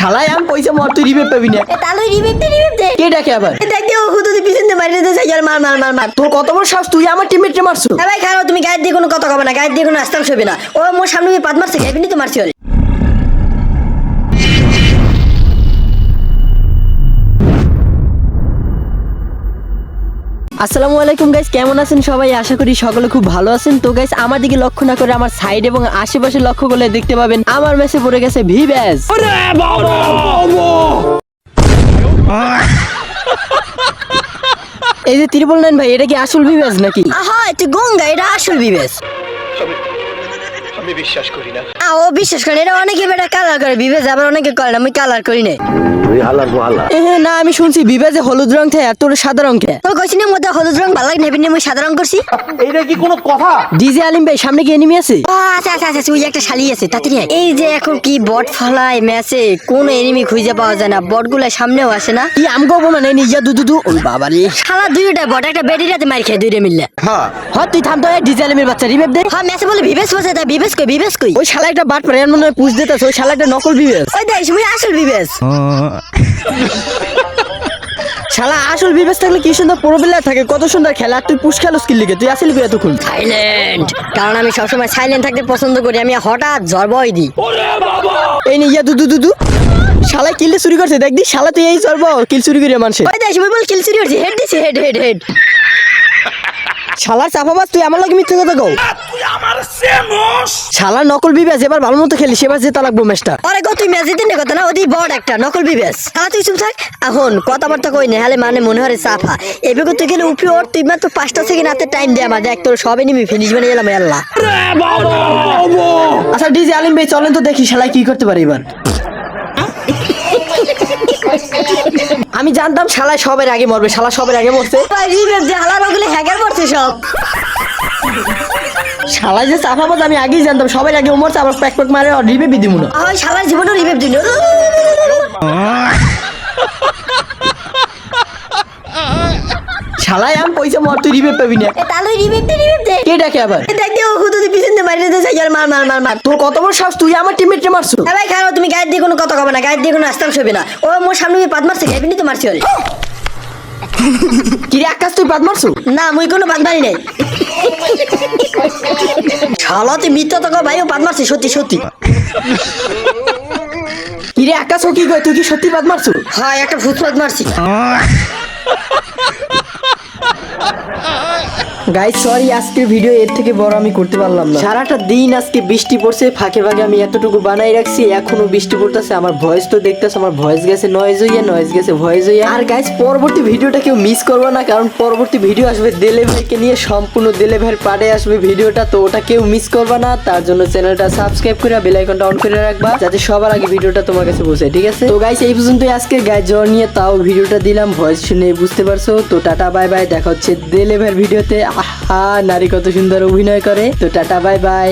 শালাই আমি পয়সা মর তুই রিভেপ পাবি না। তাহলে রিভিভ দে রিভিভ দে। কে ডাকে আবার? দেখ দে ও হুদু দি পিছন দিয়ে মারি দে সাইকেল মার মার মার মার তোর কত বড় সাহস তুই আমার টিমমেটে মারছো? এ ভাই খারাপ তুমি গায়ের দিয়ে কোনো কথা কবে না গায়ের দিয়ে কোনো আস্তাম শোবে না। ও মোর সামনে পাদ মারছে এমনি তো মারছি আসসালামু আলাইকুম গাইস কেমন আছেন সবাই? আশা করি সকলে খুব ভালো আছেন। তো গাইস আমার দিকে লক্ষ্য না করে আমার সাইড এবং আশেপাশে লক্ষ্য করলে দেখতে পাবেন। আমার মেসে পড়ে গেছে ভি ব্যাস এই যে ত্রিপল নাইন ভাই এটা কি আসল ভি ব্যাস নাকি? আহা তুই গঙ্গা এটা আসল বিবেশ আমি বিশ্বাস করি না। ও বিশ্বাস করে এটা অনেকে বেটা কালার করে বিবেশ আবার অনেকে করে না আমি কালার করি হ্যাঁ, না আমি শুনছি বিবেজে হলুদ রং থাকে আর তোর সাদা রং থাকে কইছি না হলুদ রং ভালো লাগে আমি সাদা রং করছি। এইটা কি কোনো কথা? ডিজে আলিম ভাই সামনে কি এনিমি আছে? আচ্ছা আচ্ছা আচ্ছা ওই একটা শালি আছে তাড়াতাড়ি এই যে এখন কি বট ফালায় ম্যাচে কোন এনিমি খুঁজে পাওয়া যায় না বটগুলা সামনেও আসে না। কি আমগো মানে নিজা দু দু ওই বাবারে। শালা দুইটা বট একটা বেডিরাতে মার খেয়ে দুইটা মিললে। হ তুই থাম তো ডিজে আলিমের বাচ্চা রিভেপ দে। হ্যাঁ ম্যাচে বলে বিবেশ বসে তা বিবেশ কই বিবেশ কই? ওই শালা একটা বাট পারে এর মনে পুষ দিতেছে ওই শালা একটা নকল বিবেস ওই দেখ মুই আসল বিবেশ শালা আসল বিবেস থাকলে কি সুন্দর প্রোবেলা থাকে? কত সুন্দর খেলা আর তুই পুষ খেলোস কি লিগে? তুই আসিলি কই এতক্ষণ? সাইলেন্ট কারণ আমি সবসময় সাইলেন্ট থাকতে পছন্দ করি আমি হঠাৎ ঝড়বই দিই। এই নিয়ে ইয়া দু দু দু দু। শালা কিলে চুরি করছে দেখ দি শালা তুই এই চলবো কিল চুরি করে মানুষের ওই দেখ মুই বল কিল চুরি করছি হেড দিছি হেড হেড হেড। শালার চাপাবাস তুই আমার লগে মিথ্যে কথা কও। শালার নকল বিবেস এবার ভালো মতো খেলিস এবার জেতা লাগবো ম্যাচটা। আরে গো তুই ম্যাচ দিতে না কথা না ওদি বড় একটা নকল বিবেশ শালা তুই চুপ থাক। এখন কথাবার্তা কই না হলে মানে মনে হয় চাফা এবার তুই গেলে উপরে ওর তুই মাত্র পাঁচটা সেকেন্ড হাতে টাইম দে আমার। দেখ তোর সবে নিমি ফিনিশ বানিয়ে গেলাম আল্লাহ আচ্ছা ডিজে আলিম ভাই চলেন তো দেখি শালা কি করতে পারে এবার। আমি জানতাম শালা সবের আগে মরবে শালা সবের আগে মরছে। সব শালা যে চাপাবাজ আমি আগেই জানতাম সবের আগে মরছে আবার প্যাক প্যাক মারে আর রিবে বিদিমু না ওই শালার জীবনও রিভেভ দিল শালাই আমি পয়সা মর তুই রিবে পাবি না তাহলে রিভেভ দে রিভেভ দে কে ডাকে আবার দেখ দে ও হুদু দি পিছন দিয়ে মারি দে সাইকেল মার মার মার মার তোর কত বড় সাহস তুই আমার টিমমেটে মারছো এ ভাই খারাপ তুমি গায়ের দিয়ে কোনো কথা কবে না গায়ের দিয়ে কোনো আস্তাম শোবে না ও মোর সামনে পাদ মারছে এমনি তো মারছি ওরে কি রে আকাশ তুই বাদ মারছো? না মুই কোনো বাদ মারি নাই। শালা তুই মিথ্যা তোকে কও ভাই ও পাদ মারছে সত্যি সত্যি। কিরে আকাশ ও কি কয় তুই কি সত্যি বাদ মারছো? হ্যাঁ একটা ফুটপাত মারছি। গাইস সরি আজকের ভিডিও এর থেকে বড় আমি করতে পারলাম না। সারাটা দিন আজকে বৃষ্টি পড়ছে, ফাঁকে ফাঁকে আমি এতটুকু বানাই রাখছি, এখনও বৃষ্টি পড়তেছে, আমার ভয়েস তো দেখতেছে, আমার ভয়েস গেছে নয়েজ হইয়া নয়েজ গেছে ভয়েস হইয়া। আর গাইস পরবর্তী ভিডিওটা কেউ মিস করব না, কারণ পরবর্তী ভিডিও আসবে দেলে ভাইকে নিয়ে, সম্পূর্ণ দেলে ভাইয়ের পাড়ে আসবে ভিডিওটা তো ওটা কেউ মিস করবে না, তার জন্য চ্যানেলটা সাবস্ক্রাইব করে বেল আইকনটা অন করে রাখবা, যাতে সবার আগে ভিডিওটা তোমার কাছে পৌঁছে ঠিক আছে? তো গাইস এই পর্যন্তই আজকে গায়ে জ্বর নিয়ে তাও ভিডিওটা দিলাম ভয়েস শুনে বুঝতে পারছ, তো টাটা বাই বাই দেখা হচ্ছে দেলে ভাইয়ের ভিডিওতে। আহা নারী কত সুন্দর অভিনয় করে। তো টাটা বাই বাই।